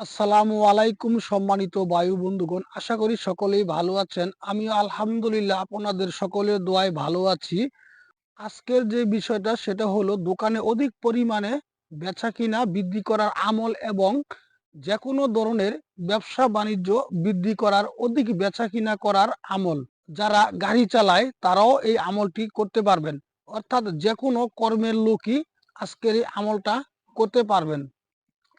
আসসালামু আলাইকুম সম্মানিত বায়ু বন্ধুগণ, আশা করি সকলেই ভালো আছেন। আমি আলহামদুলিল্লাহ আপনাদের সকলের দোয়ায় ভালো আছি। আজকের যে বিষয়টা, সেটা হলো দোকানে অধিক পরিমাণে বেচা কিনা বৃদ্ধি করার আমল এবং যে কোনো ধরনের ব্যবসা বাণিজ্য বৃদ্ধি করার, অধিক বেচা কিনা করার আমল। যারা গাড়ি চালায়, তারাও এই আমলটি করতে পারবেন। অর্থাৎ যে কোনো কর্মের লোকই আজকের এই আমলটা করতে পারবেন।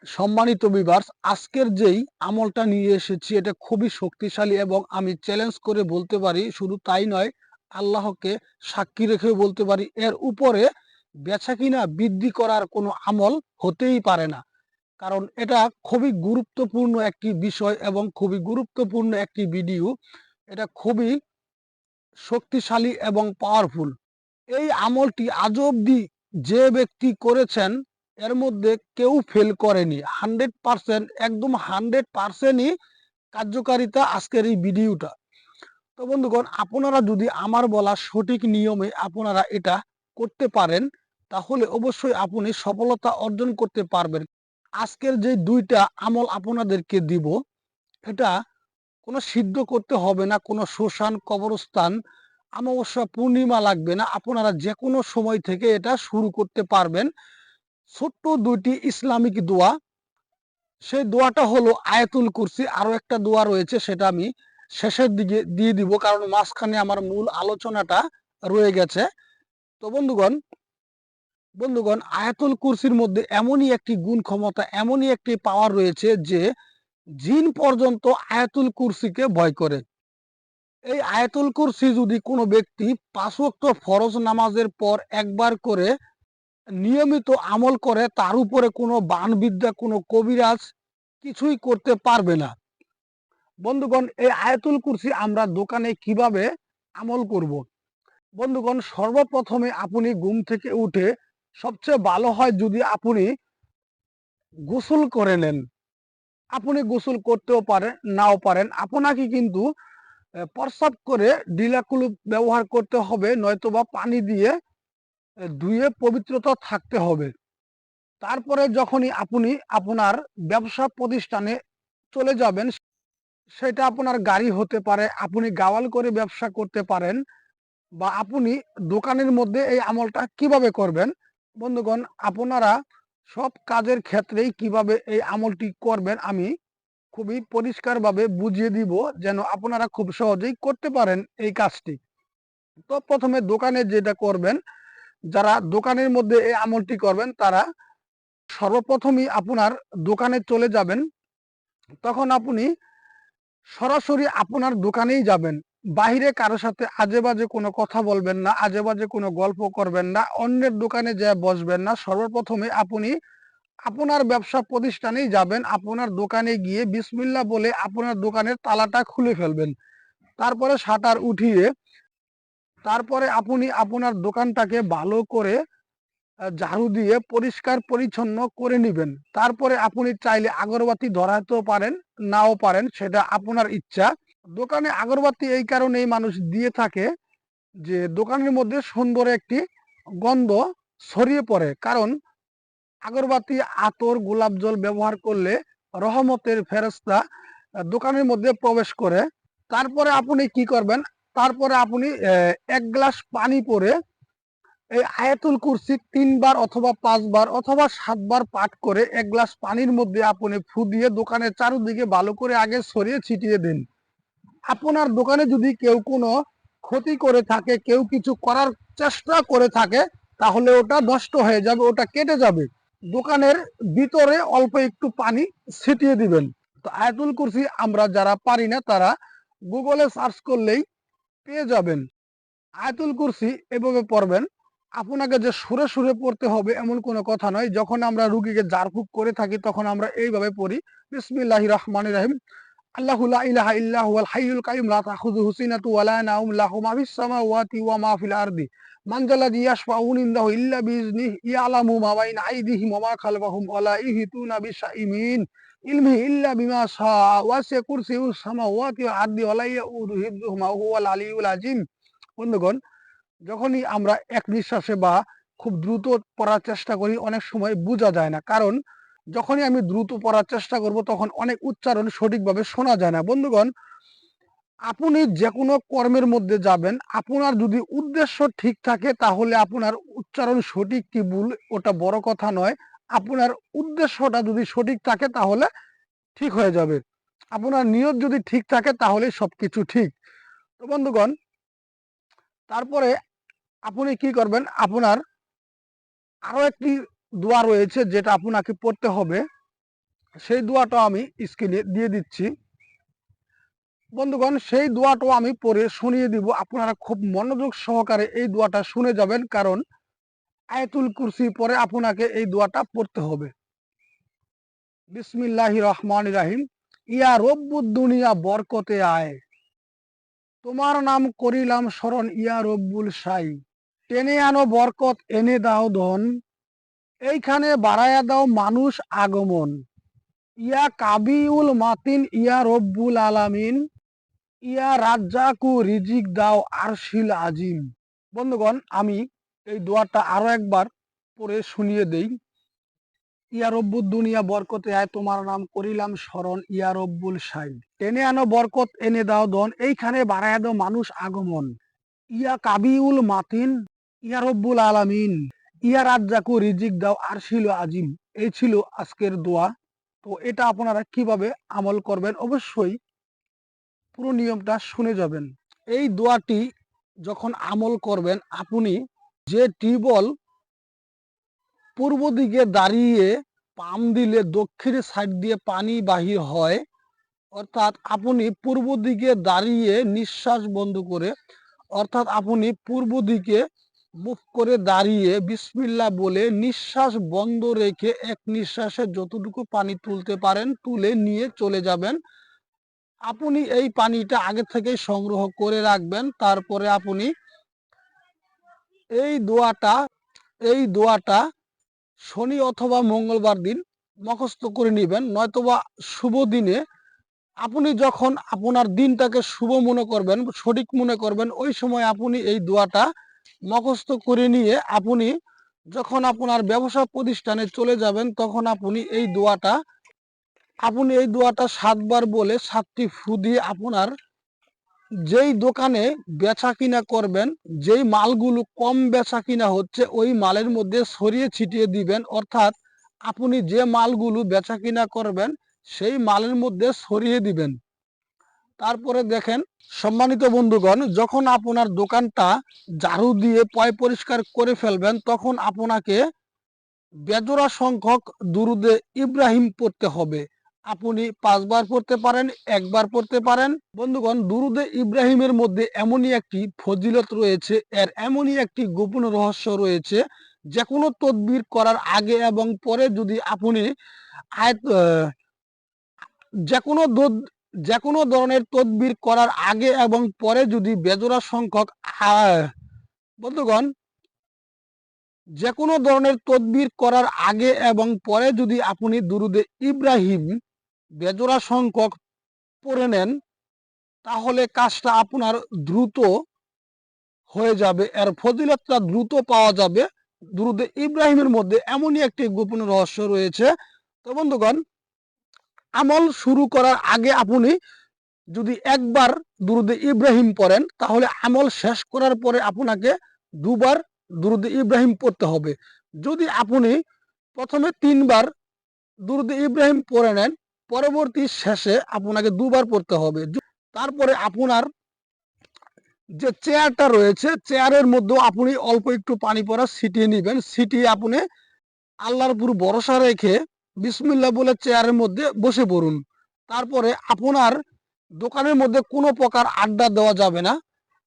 সম্মানিত বিভার্স, আজকের যেই আমলটা নিয়ে এসেছি, এটা খুবই শক্তিশালী এবং আমি চ্যালেঞ্জ করে বলতে পারি, শুধু তাই নয়, আল্লাহকে সাক্ষী রেখেও বলতে পারি, এর উপরে বেচা কিনা বৃদ্ধি করার কোনো আমল হতেই পারে না। কারণ এটা খুবই গুরুত্বপূর্ণ একটি বিষয় এবং খুবই গুরুত্বপূর্ণ একটি ভিডিও এটা খুবই শক্তিশালী এবং পাওয়ারফুল এই আমলটি আজ অব্দি যে ব্যক্তি করেছেন এর মধ্যে কেউ ফেল করেনি। হান্ড্রেড পার্সেন্ট একদম হান্ড্রেড পার্সেন্টই কার্যকারিতা আজকের এই ভিডিওটা তো বন্ধুগণ, আপনারা যদি আমার বলা সঠিক নিয়মে আপনারা এটা করতে পারেন, তাহলে অবশ্যই আপনি সফলতা অর্জন করতে পারবেন। আজকের যে দুইটা আমল আপনাদেরকে দিব, এটা কোনো সিদ্ধ করতে হবে না, কোনো শ্মশান, কবরস্থান, অমাবস্যা, পূর্ণিমা লাগবে না। আপনারা যে কোনো সময় থেকে এটা শুরু করতে পারবেন। ছোট্ট দুইটি ইসলামিক দোয়া। সেই দোয়াটা হলো আয়াতুল কুরসি। আরও একটা দোয়া রয়েছে, সেটা আমি শেষের দিকে দিয়ে দিব, কারণ মাঝখানে আমার মূল আলোচনাটা রয়ে গেছে। তো বন্ধুগণ বন্ধুগণ, আয়াতুল কুরসির মধ্যে এমনই একটি গুণ ক্ষমতা, এমনই একটি পাওয়ার রয়েছে যে জিন পর্যন্ত আয়াতুল কুরসিকে ভয় করে। এই আয়াতুল কুরসি যদি কোনো ব্যক্তি পাঁচ ওয়াক্ত ফরজ নামাজের পর একবার করে নিয়মিত আমল করে তার উপরে কোনো বানবিদ্যা কোনো কবিরাজ কিছুই করতে পারবে না। বন্ধুগণ, এই আয়াতুল কুরসি আমরা দোকানে কীভাবে আমল করব। বন্ধুগণ, সর্বপ্রথমে আপনি ঘুম থেকে উঠে সবচেয়ে ভালো হয় যদি আপনি গোসল করে নেন। আপনি গোসল করতেও পারেন, নাও পারেন। আপনাকে কিন্তু প্রস্রাব করে ডিলাকুলু ব্যবহার করতে হবে, নয়তোবা পানি দিয়ে ধুয়ে পবিত্রতা থাকতে হবে। তারপরে যখনই আপনি আপনার ব্যবসা প্রতিষ্ঠানে চলে যাবেন, সেটা আপনার গাড়ি হতে পারে, আপনি গাওয়াল করে ব্যবসা করতে পারেন বা আপনি দোকানের মধ্যে এই আমলটা কীভাবে করবেন? বন্ধুগণ, আপনারা সব কাজের ক্ষেত্রেই কীভাবে এই আমলটি করবেন আমি খুবই পরিষ্কারভাবে বুঝিয়ে দিব যেন আপনারা খুব সহজেই করতে পারেন এই কাজটি। তো প্রথমে দোকানে যেটা করবেন যারা দোকানের মধ্যে এই আমলটি করবেন, তারা সর্বপ্রথমই আপনার দোকানে চলে যাবেন। তখন আপনি সরাসরি আপনার দোকানেই যাবেন। বাহিরে কারও সাথে আজে বাজে কোনো কথা বলবেন না আজে বাজে কোনো গল্প করবেন না, অন্যের দোকানে যা বসবেন না। সর্বপ্রথমে আপনি আপনার ব্যবসা প্রতিষ্ঠানেই যাবেন, আপনার দোকানে গিয়ে বিসমিল্লা বলে আপনার দোকানের তালাটা খুলে ফেলবেন। তারপরে শাটার উঠিয়ে তারপরে আপনি আপনার দোকানটাকে ভালো করে ঝাড়ু দিয়ে পরিষ্কার পরিচ্ছন্ন করে নেবেন। তারপরে আপনি চাইলে আগরবাতি ধরাতেও পারেন, নাও পারেন, সেটা আপনার ইচ্ছা। দোকানে আগরবাতি এই কারণেই মানুষ দিয়ে থাকে যে দোকানের মধ্যে সুন্দর একটি গন্ধ ছড়িয়ে পড়ে। কারণ আগরবাতি, আতর, গোলাপ জল ব্যবহার করলে রহমতের ফেরস্তা দোকানের মধ্যে প্রবেশ করে। তারপরে আপনি কি করবেন? তারপরে আপনি এক গ্লাস পানি পরে এই আয়াতুল কুরসি তিনবার অথবা পাঁচবার অথবা সাতবার পাঠ করে এক গ্লাস পানির মধ্যে আপনি ফু দিয়ে দোকানের চারুদিকে ভালো করে আগে সরিয়ে ছিটিয়ে দিন। আপনার দোকানে যদি কেউ কোনো ক্ষতি করে থাকে, কেউ কিছু করার চেষ্টা করে থাকে, তাহলে ওটা নষ্ট হয়ে যাবে, ওটা কেটে যাবে। দোকানের ভিতরে অল্প একটু পানি ছিটিয়ে দিবেন। তো আয়াতুল কুরসি আমরা যারা পারি না, তারা গুগলে সার্চ করলেই পেয়ে যাবেন। আয়াতুল কুরসি এভাবে পড়বেন। আপনাকে যে সুরে সুরে পড়তে হবে এমন কোনো কথা নয়। যখন আমরা রুগীকে জারফুক করে থাকি, তখন আমরা এইভাবে পড়ি, বিসমিল্লাহ রহমান রাহিম। আল্লাহু ওয়া ইলমি ইল্লা বিমা শা ওয়াসিয়া কুরসিয়ুস সামাওয়াতি ওয়াল আরদি ওয়া লা ইয়াউদু হিফযুহুমা হুয়াল আযীম বন্ধুগণ, যখনই আমরা এক নিঃশ্বাসে বা খুব দ্রুত পড়ার চেষ্টা করি, অনেক সময় বোঝা যায় না। কারণ, যখনই আমি দ্রুত পড়ার চেষ্টা করব, তখন অনেক উচ্চারণ সঠিকভাবে শোনা যায় না। বন্ধুগণ, আপনি যে কোনো কর্মের মধ্যে যাবেন, আপনার যদি উদ্দেশ্য ঠিক থাকে, তাহলে আপনার উচ্চারণ সঠিক কি ভুল, ওটা বড় কথা নয়। আপনার উদ্দেশ্যটা যদি সঠিক থাকে তাহলে ঠিক হয়ে যাবে। আপনার নিয়ত যদি ঠিক থাকে তাহলে সব কিছু ঠিক। তো বন্ধুগণ, তারপরে আপনি কি করবেন? আপনার আরও একটি দোয়া রয়েছে যেটা আপনাকে পড়তে হবে। সেই দোয়াটা আমি স্ক্রিনে দিয়ে দিচ্ছি। বন্ধুগণ, সেই দোয়াটাও আমি পড়ে শুনিয়ে দিব। আপনারা খুব মনোযোগ সহকারে এই দোয়াটা শুনে যাবেন। কারণ আয়াতুল কুরসি পরে আপনাকে এই দোয়াটা পড়তে হবে। বিসমিল্লাহ রহমান রাহিম। ইয়া রব্বুদ দুনিয়া বরকতে আয়। তোমার নাম করিলাম স্মরণ ইয়া রব্বুল সাই। টেনে আনো বরকত, এনে দাও ধন। এইখানে বাড়াইয়া দাও মানুষ আগমন। ইয়া কাবিউল মাতিন, ইয়া রব্বুল আলামিন। ইয়া রাজ্জাকু রিজিক দাও আরশিল আজিম। বন্ধুগণ, আমি এই দোয়াটা আরও একবার পরে শুনিয়ে দেই। ইয়া রব্বুল দুনিয়া বরকতে আয়, তোমার নাম করিলাম স্মরণ, ইয়া রব্বুল সাই টেনে আনো বরকত, এনে দাও দন এইখানে বাড়াইয়া দাও মানুষ আগমন। ইয়া কাবিউল মাতিন, ইয়া রব্বুল আলামিন। ইয়া রাজ্জাকু রিজিক দাও আরশিল আজিম। এই ছিল আজকের দোয়া। তো এটা আপনারা কীভাবে আমল করবেন অবশ্যই পুরো নিয়মটা শুনে যাবেন। এই দোয়াটি যখন আমল করবেন, আপনি যে টিউবওয়েল পূর্ব দিকে দাঁড়িয়ে পাম দিলে দক্ষিণ সাইড দিয়ে পানি বাহির হয়, অর্থাৎ আপনি পূর্ব দিকে দাঁড়িয়ে নিঃশ্বাস বন্ধ করে, অর্থাৎ আপনি পূর্ব দিকে মুখ করে দাঁড়িয়ে বিসমিল্লা বলে নিঃশ্বাস বন্ধ রেখে এক নিঃশ্বাসে যতটুকু পানি তুলতে পারেন, তুলে নিয়ে চলে যাবেন। আপনি এই পানিটা আগে থেকে সংগ্রহ করে রাখবেন, তারপরে আপনি এই দোয়াটা এই দোয়াটা শনি অথবা মঙ্গলবার দিন মুখস্থ করে নেবেন, নয়তোবা শুভ দিনে আপনি যখন আপনার দিনটাকে শুভ মনে করবেন, সঠিক মনে করবেন, ওই সময় আপনি এই দোয়াটা মুখস্থ করে নিয়ে আপনি যখন আপনার ব্যবসা প্রতিষ্ঠানে চলে যাবেন, তখন আপনি এই দোয়াটা, আপনি এই দোয়াটা সাতবার বলে সাতটি ফু দিয়ে আপনার যেই দোকানে বেচা কিনা করবেন, যেই মালগুলো কম বেচা কিনা হচ্ছে, ওই মালের মধ্যে সরিয়ে ছিটিয়ে দিবেন। অর্থাৎ আপনি যে মালগুলো বেচা কিনা করবেন, সেই মালের মধ্যে সরিয়ে দিবেন। তারপরে দেখেন, সম্মানিত বন্ধুগণ, যখন আপনার দোকানটা ঝাড়ু দিয়ে পয় পরিষ্কার করে ফেলবেন, তখন আপনাকে বেজোড়া সংখ্যক দুরুদে ইব্রাহিম পড়তে হবে। আপনি পাঁচবার পড়তে পারেন একবার পড়তে পারেন। বন্ধুগণ দুরুদে ইব্রাহিমের মধ্যে এমনই একটি ফজিলত রয়েছে এর এমনই একটি গোপন রহস্য রয়েছে যে কোনো তদবির করার আগে এবং পরে যদি আপনি আহ, যে কোনো যে কোনো ধরনের তদবির করার আগে এবং পরে যদি বেজোড়া সংখ্যক বন্ধুগণ যে কোনো ধরনের তদবির করার আগে এবং পরে যদি আপনি দুরুদে ইব্রাহিম বেজোড়া সংখ্যক পড়ে নেন, তাহলে কাজটা আপনার দ্রুত হয়ে যাবে। এর ফজিলতটা দ্রুত পাওয়া যাবে। দুরুদে ইব্রাহিমের মধ্যে এমনই একটি গোপন রহস্য রয়েছে। তো বন্ধুগণ, আমল শুরু করার আগে আপনি যদি একবার দুরুদে ইব্রাহিম পড়েন, তাহলে আমল শেষ করার পরে আপনাকে দুবার দুরুদে ইব্রাহিম পড়তে হবে। যদি আপনি প্রথমে তিনবার দুরুদে ইব্রাহিম পড়ে নেন পরবর্তী শেষে আপনাকে দুবার পড়তে হবে। তারপরে আপনার যে চেয়ারটা রয়েছে, চেয়ারের মধ্যেও আপনি অল্প একটু পানি পরা ছিটিয়ে নেবেন। ছিটিয়ে আপনি আল্লাহর পুরো ভরসা রেখে বিসমিল্লা বলে চেয়ারের মধ্যে বসে পড়ুন। তারপরে আপনার দোকানের মধ্যে কোনো প্রকার আড্ডা দেওয়া যাবে না।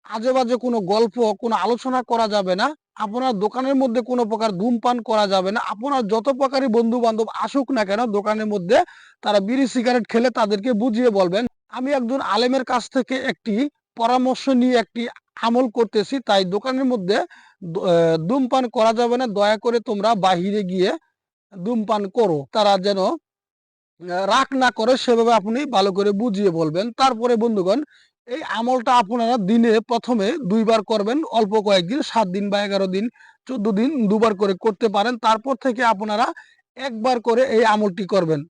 আজে বাজে কোনো গল্প, কোনো আলোচনা করা যাবে না। আপনার দোকানের মধ্যে কোনো প্রকার ধূমপান করা যাবে না। আপনার যত প্রকারই বন্ধু বান্ধব আসুক না কেন, দোকানের মধ্যে তারা বিড়ি, সিগারেট খেলে তাদেরকে বুঝিয়ে বলবেন, আমি একজন আলেমের কাছ থেকে একটি পরামর্শ নিয়ে একটি আমল করতেছি, তাই দোকানের মধ্যে ধূমপান করা যাবে না। দয়া করে তোমরা বাহিরে গিয়ে ধূমপান করো। তারা যেন রাগ না করে, সেভাবে আপনি ভালো করে বুঝিয়ে বলবেন। তারপরে বন্ধুগণ এই আমলটা আপনারা দিনে প্রথমে দুইবার করবেন, অল্প কয়েকদিন, সাত দিন বা এগারো দিন, চোদ্দ দিন দুবার করে করতে পারেন, তারপর থেকে আপনারা একবার করে এই আমলটি করবেন।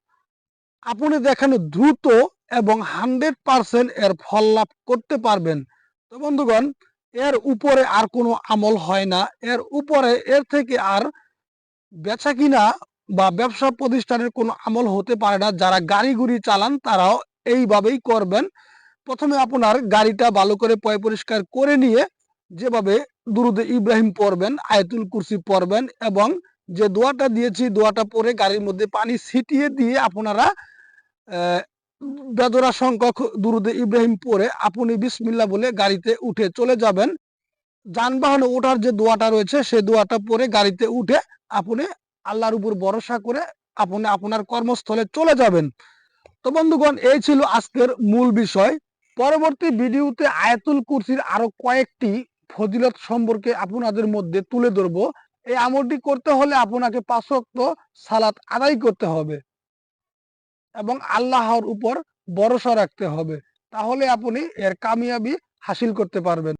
আপনি দেখেন দ্রুত এবং হান্ড্রেড পার্সেন্ট এর ফল লাভ করতে পারবেন। তো বন্ধুগণ, এর উপরে আর কোনো আমল হয় না, এর উপরে, এর থেকে আর বেচা কিনা বা ব্যবসা প্রতিষ্ঠানের কোনো আমল হতে পারে না, যারা গাড়ি গুড়ি চালান তারাও এইভাবেই করবেন। প্রথমে আপনার গাড়িটা ভালো করে পয় পরিষ্কার করে নিয়ে যেভাবে দুরুদে ইব্রাহিম পড়বেন, আয়তুল কুরসি পড়বেন এবং যে দোয়াটা দিয়েছি, দোয়াটা পরে গাড়ির মধ্যে পানি ছিটিয়ে দিয়ে আপনারা বেদরা সংখ্যক দুরুদে ইব্রাহিম পরে আপনি বিসমিল্লা বলে গাড়িতে উঠে চলে যাবেন। যানবাহনে ওঠার যে দোয়াটা রয়েছে সেই দোয়াটা পরে গাড়িতে উঠে আপনি আল্লাহর উপর ভরসা করে আপনি আপনার কর্মস্থলে চলে যাবেন। তো বন্ধুগণ, এই ছিল আজকের মূল বিষয়। পরবর্তী ভিডিওতে আয়াতুল কুরসির আরও কয়েকটি ফজিলত সম্পর্কে আপনাদের মধ্যে তুলে ধরবো। এই আমলটি করতে হলে আপনাকে পাঁচক্ত সালাত আদায় করতে হবে এবং আল্লাহর উপর ভরসা রাখতে হবে। তাহলে আপনি এর কামিয়াবি হাসিল করতে পারবেন।